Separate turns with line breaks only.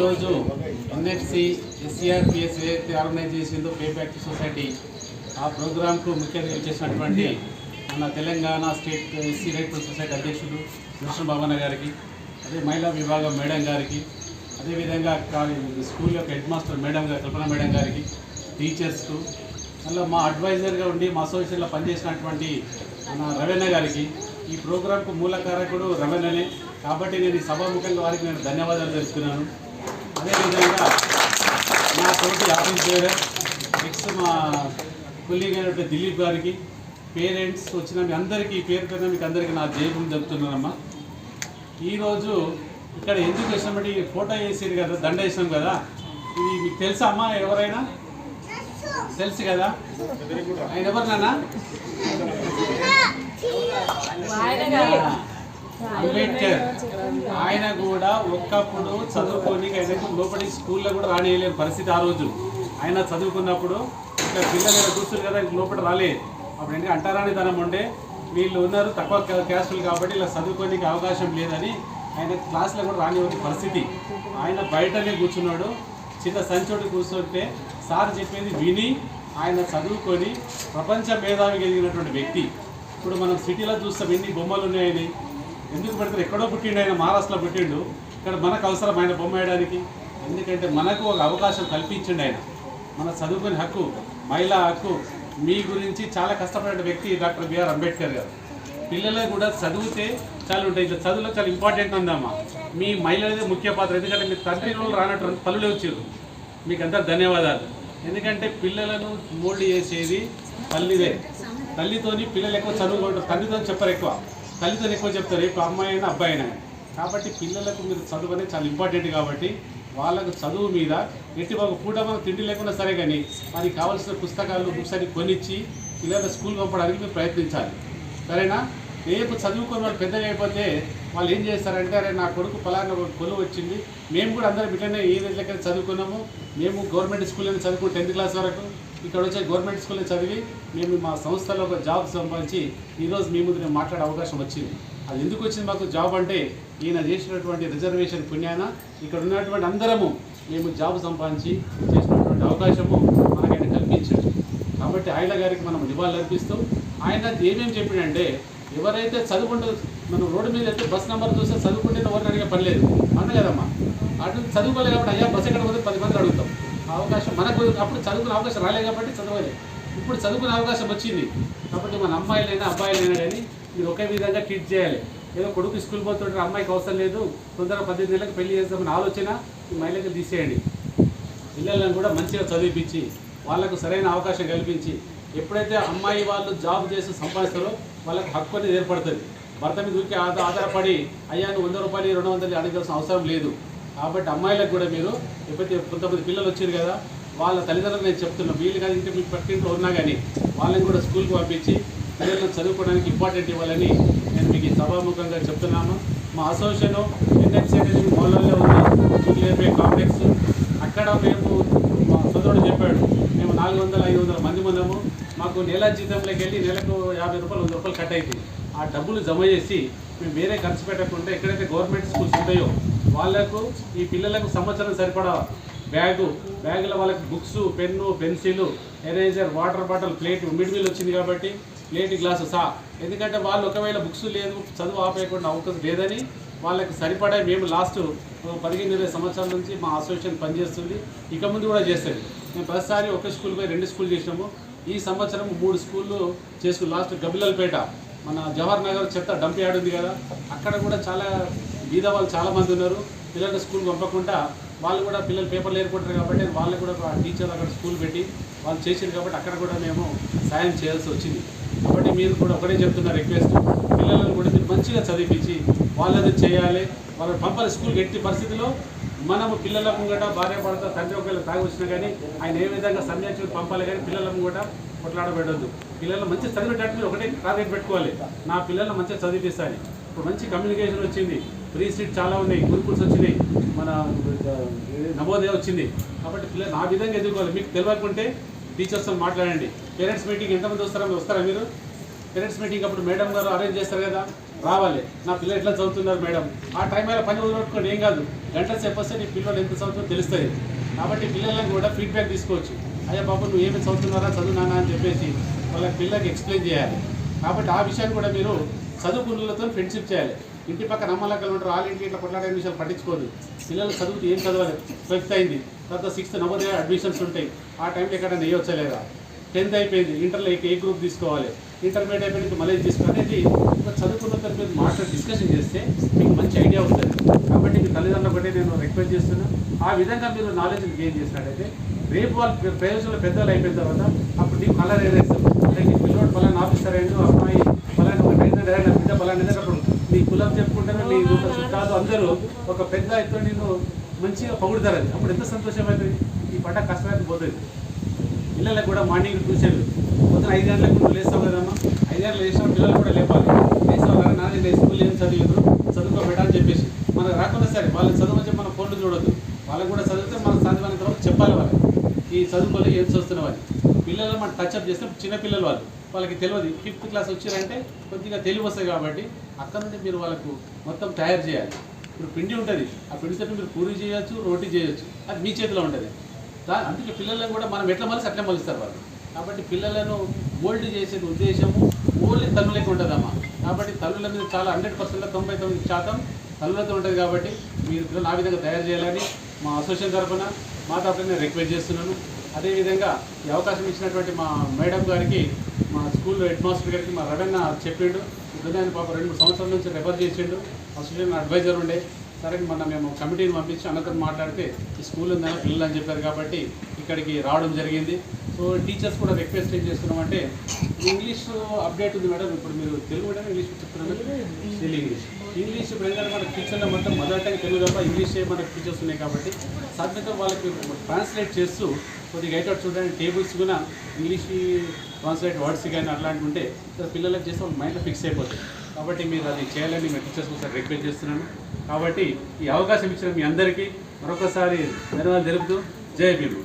ఈరోజు NHC SCRPS ఏదైతే organise చేసిందో పే బ్యాక్ సొసైటీ ఆ ప్రోగ్రాంకు ముఖ్య అతిథి చేసినటువంటి మన Telangana state SC right society అధ్యక్షుడు కృష్ణ భావన గారికి అదే మహిళా విభాగం మేడం గారికి అదేవిధంగా స్కూల్ యొక్క హెడ్ మాస్టర్ మేడం గారు కల్పన మేడం గారికి టీచర్స్కు మళ్ళీ మా అడ్వైజర్గా ఉండి మా అసోసియేషన్లో పనిచేసినటువంటి మన రవీణ గారికి ఈ ప్రోగ్రాంకు మూల కారకుడు రవీణనే కాబట్టి నేను ఈ సభాముఖంగా వారికి నేను ధన్యవాదాలు తెలుపుతున్నాను. అదేవిధంగా నా తోటి ఆఫీస్ చేయడం నెక్స్ట్ మా కొలీగ్ అయినటువంటి దిలీప్ గారికి పేరెంట్స్ వచ్చిన మీ అందరికీ ఈ పేరు పైన మీకు అందరికీ నా జయభూమి చెప్తున్నానమ్మా ఈరోజు ఇక్కడ ఎందుకు వేసినామంటే ఈ ఫోటో వేసేది కదా దండ వేసాం కదా. ఇది మీకు తెలుసా అమ్మా ఎవరైనా? తెలుసు కదా? ఆయన ఎవరు నాన్న? అంబేద్కర్ ఆయన కూడా ఒక్కప్పుడు చదువుకొని ఆయనకు లోపలి స్కూల్లో కూడా రానియలేని పరిస్థితి ఆ రోజు. ఆయన చదువుకున్నప్పుడు ఇట్లా పిల్లలు ఇక్కడ కూర్చుని కదా ఇంక లోపల రాలేదు అప్పుడు ఎందుకంటే అంటారాని ధనం ఉండే. వీళ్ళు ఉన్నారు తక్కువ క్యాస్టులు కాబట్టి ఇలా చదువుకోనికి అవకాశం లేదని ఆయన క్లాస్లో కూడా రానివ్వని పరిస్థితి. ఆయన బయటనే కూర్చున్నాడు. చిన్న సంచోటి కూర్చుంటే సార్ చెప్పేది విని ఆయన చదువుకొని ప్రపంచ మేధావి ఎదిగినటువంటి వ్యక్తి. ఇప్పుడు మనం సిటీలో చూస్తాం ఎన్ని బొమ్మలు ఉన్నాయని. ఎందుకు పెడతారు? ఎక్కడో పుట్టిండు ఆయన మహారాష్ట్రలో పుట్టిండు. ఇక్కడ మనకు అవసరం ఆయన బొమ్మ వేయడానికి. ఎందుకంటే మనకు ఒక అవకాశం కల్పించిండు ఆయన. మన చదువుకునే హక్కు మహిళా హక్కు మీ గురించి చాలా కష్టపడిన వ్యక్తి డాక్టర్ బిఆర్ అంబేద్కర్ గారు. పిల్లలు కూడా చదివితే చాలా ఉంటాయి. ఇట్లా చదువులో చాలా ఇంపార్టెంట్ ఉందమ్మా. మీ మహిళలదే ముఖ్య పాత్ర. ఎందుకంటే మీ తండ్రి రోజులు రానట్టు పనులే వచ్చారు మీకు అంతా ధన్యవాదాలు. ఎందుకంటే పిల్లలను మోల్డ్ చేసేది తల్లిదే. తల్లితోని పిల్లలు ఎక్కువ చదువుకుంటారు. తల్లితో చెప్పరు ఎక్కువ. తల్లితో ఎక్కువ చెప్తారు ఇప్పుడు అమ్మాయి అయినా అబ్బాయి అయినా కాబట్టి పిల్లలకు మీరు చదువు అనేది చాలా ఇంపార్టెంట్ కాబట్టి వాళ్ళకు చదువు మీద ఎట్టి ఒక పూట తిండి లేకుండా సరే కానీ వారికి కావాల్సిన పుస్తకాలు బుక్స్ అన్ని కొనిచ్చి పిల్లల స్కూల్ పంపడానికి మీరు ప్రయత్నించాలి. సరేనా? రేపు చదువుకొని వాళ్ళు పెద్దగా అయిపోతే వాళ్ళు ఏం చేస్తారంటే అరే నా కొడుకు ఫలానా ఒక కొలువు వచ్చింది. మేము కూడా అందరం బిడ్డనే ఏ దగ్గర చదువుకున్నాము. మేము గవర్నమెంట్ స్కూల్లో చదువుకున్నాం టెన్త్ క్లాస్ వరకు. ఇక్కడ వచ్చే గవర్నమెంట్ స్కూల్లో చదివి మేము మా సంస్థలో ఒక జాబ్ సంపాదించి ఈరోజు మీ ముందు నేను మాట్లాడే అవకాశం వచ్చింది. అది ఎందుకు వచ్చింది? మాకు జాబ్ అంటే ఈయన చేసినటువంటి రిజర్వేషన్ పుణ్యాన ఇక్కడ ఉన్నటువంటి అందరము మేము జాబ్ సంపాదించి చేసినటువంటి అవకాశము మనకైనా కల్పించాడు. కాబట్టి ఆయన గారికి మనం నివాళులు అర్పిస్తూ ఆయన ఏమేమి చెప్పాడంటే ఎవరైతే చదువుకుంటూ మనం రోడ్డు మీద అయితే బస్ నెంబర్ చూస్తే చదువుకుంటే ఎవరిని అడిగే పని లేదు. అన్న కదమ్మా? అటు చదువుకోలేదు కాబట్టి అయ్యా బస్ ఎక్కడ పోతే పది మంది అడుగుతాం. అవకాశం మనకు అప్పుడు చదువుకునే అవకాశం రాలేదు కాబట్టి చదవలేదు. ఇప్పుడు చదువుకునే అవకాశం వచ్చింది. కాబట్టి మన అమ్మాయిలైనా అబ్బాయిలైనా కానీ మీరు ఒకే విధంగా ట్రీట్ చేయాలి. ఏదో కొడుకు స్కూల్ పోతుంటే అమ్మాయికి అవసరం లేదు. తొందరగా పద్దెనిమిది నెలలకు పెళ్ళి చేస్తామని ఆలోచన ఈ మహిళకి తీసేయండి. పిల్లలను కూడా మంచిగా చదివించి వాళ్ళకు సరైన అవకాశం కల్పించి ఎప్పుడైతే అమ్మాయి వాళ్ళు జాబ్ చేసి సంపాదిస్తారో వాళ్ళకి హక్కు అనేది ఏర్పడుతుంది. భర్త మీద ఊరికే ఆధారపడి అయ్యా నువ్వు వంద రూపాయలు రెండు వందలు అడగాల్సిన అవసరం లేదు. కాబట్టి అమ్మాయిలకు కూడా మీరు ఎప్పుడైతే కొంతమంది పిల్లలు వచ్చారు కదా వాళ్ళ తల్లిదండ్రులు నేను చెప్తున్నా వీళ్ళు కానీ ఇంటి మీకు పట్టింట్లో ఉన్నా కానీ వాళ్ళని కూడా స్కూల్కి పంపించి పిల్లలను చదువుకోవడానికి ఇంపార్టెంట్ ఇవ్వాలని నేను మీకు సభాముఖంగా చెప్తున్నాను. మా అసోసియేషన్ ఎన్ఎఫ్సీ అనేది మోడల్లో ఉన్న జూనియర్ కాంప్లెక్స్. అక్కడ మేము మా సోదరుడు చెప్పాడు మేము నాలుగు వందల ఐదు వందల మంది ఉన్నాము. మాకు నెల జీతంలోకి వెళ్ళి నెలకు యాభై రూపాయలు వంద రూపాయలు కట్ అవుతుంది ఆ డబ్బులు జమ చేసి మేము వేరే ఖర్చు పెట్టకుండా ఎక్కడైతే గవర్నమెంట్ స్కూల్స్ ఉంటాయో వాళ్ళకు ఈ పిల్లలకు సంవత్సరం సరిపడా బ్యాగు బ్యాగులో వాళ్ళకి books pen pencil eraser water bottle plate mid meal వచ్చింది కాబట్టి ప్లేట్ గ్లాసు సా. ఎందుకంటే వాళ్ళు ఒకవేళ బుక్స్ లేదు చదువు ఆపేయకుండా అవకాశం లేదని వాళ్ళకి సరిపడే మేము లాస్ట్ పదిహేను ఇరవై సంవత్సరాల నుంచి మా అసోసియేషన్ పనిచేస్తుంది. ఇక ముందు కూడా చేస్తుంది. మేము ప్రతిసారి ఒక స్కూల్ పోయి రెండు స్కూల్ చేసినాము. ఈ సంవత్సరం మూడు స్కూళ్ళు చేసుకుని లాస్ట్ గబిలల్పేట మన జవహర్ నగర్ చెత్త డంప్ యార్డ్ ఉంది కదా అక్కడ కూడా చాలా బీద వాళ్ళు చాలామంది ఉన్నారు. పిల్లలు స్కూల్ పంపకుండా వాళ్ళు కూడా పిల్లలు పేపర్లు ఏర్పడ్డారు కాబట్టి వాళ్ళు కూడా ఒక టీచర్ అక్కడ స్కూల్ పెట్టి వాళ్ళు చేసారు కాబట్టి అక్కడ కూడా మేము సాయం చేయాల్సి వచ్చింది. కాబట్టి మీరు కూడా ఒకటే చెప్తున్న రిక్వెస్ట్ పిల్లలను కూడా మీరు మంచిగా చదివించి వాళ్ళది చేయాలి. వాళ్ళని పంపాలి. స్కూల్కి ఎట్టి పరిస్థితిలో మనము పిల్లల ముంగట భార్య భర్త తండ్రి ఒకవేళ తాగి వచ్చినా కానీ ఆయన ఏ విధంగా సన్యాసి పంపాలి కానీ పిల్లల ముంగట కొట్లాడబెట్టద్దు. పిల్లలు మంచి చదివేటట్టు మీరు ఒకటే టార్గెట్ పెట్టుకోవాలి. నా పిల్లలు మంచిగా చదివిస్తాను ఇప్పుడు మంచి కమ్యూనికేషన్ వచ్చింది. ఫ్రీ సీట్ చాలా ఉన్నాయి. గురుకుల్స్ వచ్చినాయి. మన ఆ, నవోదయ వచ్చింది. కాబట్టి పిల్లలు ఆ విధంగా ఎదుర్కోవాలి. మీకు తెలియకుంటే టీచర్స్తో మాట్లాడండి. పేరెంట్స్ మీటింగ్ ఎంతమంది వస్తారో వస్తారా మీరు? పేరెంట్స్ మీటింగ్ అప్పుడు మేడం గారు అరేంజ్ చేస్తారు కదా. రావాలి. నా పిల్లలు ఎట్లా చదువుతున్నారు మేడం? ఆ టైం మీద పని వదిలిపెట్టుకోండి ఏం కాదు. గంట సేపు నీ పిల్లలు ఎంత చదువుతుందో తెలుస్తుంది కాబట్టి పిల్లలకు కూడా ఫీడ్బ్యాక్ తీసుకోవచ్చు. అయ్యా బాబు నువ్వు ఏమి చదువుతున్నారా? చదువునానా అని చెప్పేసి వాళ్ళ పిల్లలకి ఎక్స్ప్లెయిన్ చేయాలి. కాబట్టి ఆ విషయాన్ని కూడా మీరు చదువుకున్నలతో ఫ్రెండ్షిప్ చేయాలి. ఇంటి పక్కన అమ్మలక్కలు ఉంటారు వాళ్ళ ఇంటి ఇట్లా కొట్లాడే విషయాలు పట్టించుకోదు. పిల్లలు చదువుతూ ఏం చదవాలి? ఫిఫ్త్ అయింది. తర్వాత సిక్స్త్ నవోదయ అడ్మిషన్స్ ఉంటాయి. ఆ టైంలో ఎక్కడ నెయ్యొచ్చా లేదా? టెన్త్ అయిపోయింది. ఇంటర్లో ఏ గ్రూప్ తీసుకోవాలి? ఇంటర్మీడియట్ అయిపోయింది మళ్ళీ తీసుకోవాలి అనేది ఒక చదువుకున్న తర్వాత మాట్లాడి డిస్కషన్ చేస్తే మీకు మంచి ఐడియా ఉంటుంది. కాబట్టి మీ తల్లిదండ్రులు ఒకటే నేను రిక్వెస్ట్ చేస్తున్నాను ఆ విధంగా మీరు నాలెడ్జ్ గెయిన్ చేసినట్టయితే రేపు వాళ్ళు ప్రయోజనాలు పెద్దలు అయిపోయిన తర్వాత అప్పుడు నీకు కలర్ ఏదైతుంది అంటే నీ పిల్లోడు పలానా ఆఫీసర్ అయ్యాడు అమ్మాయి పలానా ఒక రైతు నా బిడ్డ పలానా నీ కులం చెప్పుకుంటారు నీ చుట్టాలు అందరూ ఒక పెద్ద అయితే నేను మంచిగా పొగుడుతారు. అప్పుడు ఎంత సంతోషం అవుతుంది? ఈ పంట కష్టమైతే పోతుంది. పిల్లలకు కూడా మార్నింగ్ ట్యూషన్లు పొద్దున ఐదు గంటలకు నువ్వు లేస్తావు కదమ్మా. ఐదు గంటలు లేచినా పిల్లలు కూడా లేపాలి. లేస్తావు కదా నాన్న స్కూల్ ఏం చదివారు చదువుకోబెట్టా అని చెప్పేసి. మనకు రాకుండా సరే వాళ్ళు చదువు మన ఫోన్లు చూడొద్దు. వాళ్ళకు కూడా చదివితే మనం చదివిన తర్వాత చెప్పాలి వాళ్ళకి. ఈ చదువుకోలే ఏం చూస్తున్న వాళ్ళు పిల్లలు మనం టచ్అప్ చేస్తే చిన్నపిల్లలు వాళ్ళు. వాళ్ళకి తెలియదు ఫిఫ్త్ క్లాస్ వచ్చారంటే కొద్దిగా తెలివి వస్తాయి కాబట్టి అక్కడ నుండి మీరు వాళ్ళకు మొత్తం తయారు చేయాలి. ఇప్పుడు పిండి ఉంటుంది ఆ పిండితో మీరు పూరి చేయొచ్చు రోటీ చేయొచ్చు. అది మీ చేతిలో ఉంటుంది. దాని అందుకే పిల్లలను కూడా మనం ఎట్లా మలిసి అట్లా మలుస్తారు వాళ్ళు. కాబట్టి పిల్లలను మోల్డ్ చేసే ఉద్దేశము ఓన్లీ తల్లులకి ఉంటుందమ్మా. కాబట్టి తల్లుల మీద చాలా హండ్రెడ్ పర్సెంట్ తొంభై తొమ్మిది శాతం తల్లులతో ఉంటుంది కాబట్టి మీరు పిల్లలు ఆ విధంగా తయారు చేయాలని మా అసోసియేషన్ తరఫున మా తరఫున నేను రిక్వెస్ట్ చేస్తున్నాను. అదేవిధంగా ఈ అవకాశం ఇచ్చినటువంటి మా మేడం గారికి మా స్కూల్ హెడ్ మాస్టర్ గారికి మా రవణ చెప్పిండు. ఇప్పుడు పాప రెండు మూడు సంవత్సరాల నుంచి రెఫర్ చేసిండు. అసోసియేషన్ అడ్వైజర్ ఉండే. సరే మొన్న మేము కమిటీని పంపించి అన్నతో మాట్లాడితే ఈ స్కూల్ ఉందని పిల్లలు అని చెప్పారు కాబట్టి ఇక్కడికి రావడం జరిగింది. సో టీచర్స్ కూడా రిక్వెస్ట్ ఏం చేస్తున్నామంటే ఇంగ్లీష్ అప్డేట్ ఉంది మేడం. ఇప్పుడు మీరు తెలుగు మీడియం ఇంగ్లీష్ చెప్తున్నారు తెలుగు ఇంగ్లీష్. ఇంగ్లీష్ ఇప్పుడు ఏంటంటే మన టీచర్లో మొత్తం మదర్ తెలుగు తప్ప ఇంగ్లీషే మనకు టీచర్స్ ఉన్నాయి కాబట్టి సాధ్యత వాళ్ళకి ట్రాన్స్లేట్ చేస్తూ కొద్దిగా ఎయిట్ చూడండి. టేబుల్స్ కూడా ఇంగ్లీష్ ట్రాన్స్లేట్ వర్డ్స్ కానీ అట్లాంటి ఉంటే పిల్లలకి పిల్లలకు చేస్తే వాళ్ళ మైండ్లో ఫిక్స్ అయిపోతుంది కాబట్టి మీరు అది చేయాలని మీ టీచర్స్ ఒకసారి రిక్వెస్ట్ చేస్తున్నాను. కాబట్టి ఈ అవకాశం ఇచ్చిన మీ అందరికీ మరొకసారి ధన్యవాదాలు తెలుపుతూ జై భీము.